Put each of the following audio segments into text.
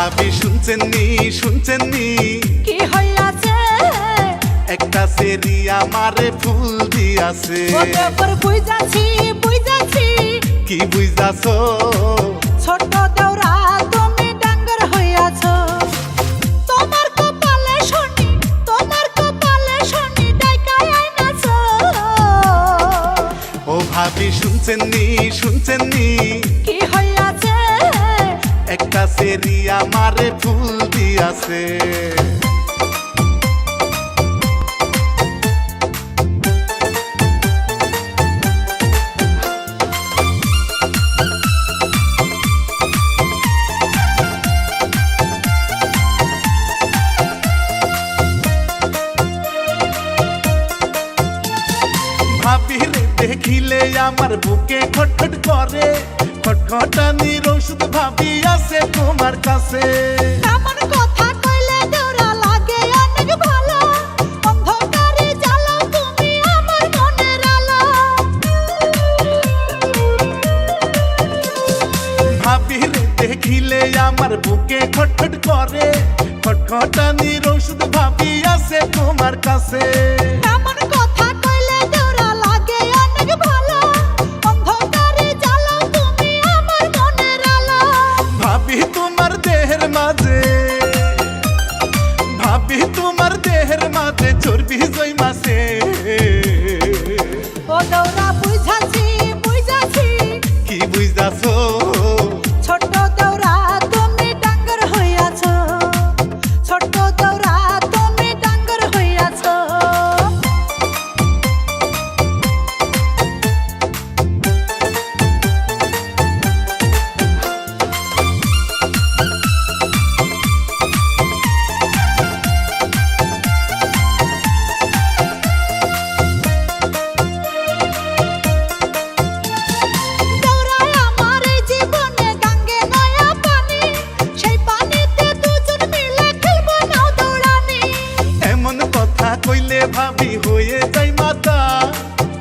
ভাবি শুনছেন নি শুনছেন নি? কি হইয়াছে? একটা সেরি আমারে ফুল দিয়াছে। বুঝাছি বুঝাছি। কি বুঝাছো? ছোট দেওরা তুমি ডাঙ্গর হইয়াছো। তোমার কপালে শনি তোমার কপালে শনি ডাইকায় আইনাছো। ও ভাবি শুনছেন নি শুনছেন নি? কি একটা সেরি আমারে ফুল দিয়াছে। ভাবিরে দেখিলে আমার বুকে খটখট করে। খটখটানির ওষুধ ভাবি তোমার কাছে। দেখিলে আমার বুকে খটখট করে। খটখটানির ওষুধ ভাবি আছে তোমার কাছে। মাঝে চর্বি জয় মাসে। ভাবি হয়ে যাই মাতা।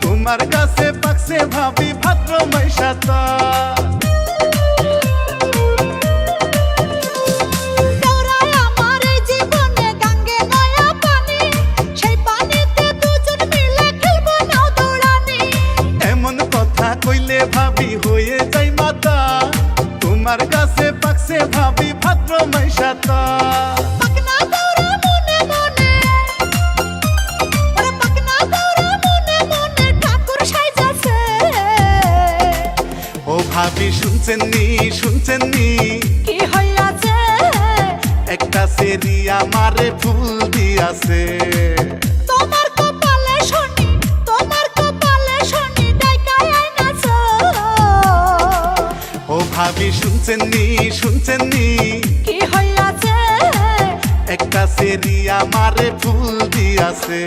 তোমার কাছে পাকছে ভাবি ভাদ্র মাইশাতা কইলে ভাবি হয়ে যাই মাতা। তোমার কাছে পাকছে ভাবি ভাদ্র মাইশাতা ভাবি শুনছেন নি শুনছেন নি? কি হইয়াছে? একটা সেরি আমারে ফুল দিয়াছে। তোমার কপালে শনি তোমার কপালে শনি ডাইকায় আইনাছো। ও ভাবি শুনছেন নি শুনছেন নি? কি হইয়াছে? একটা সেরি আমারে ফুল দিয়াছে।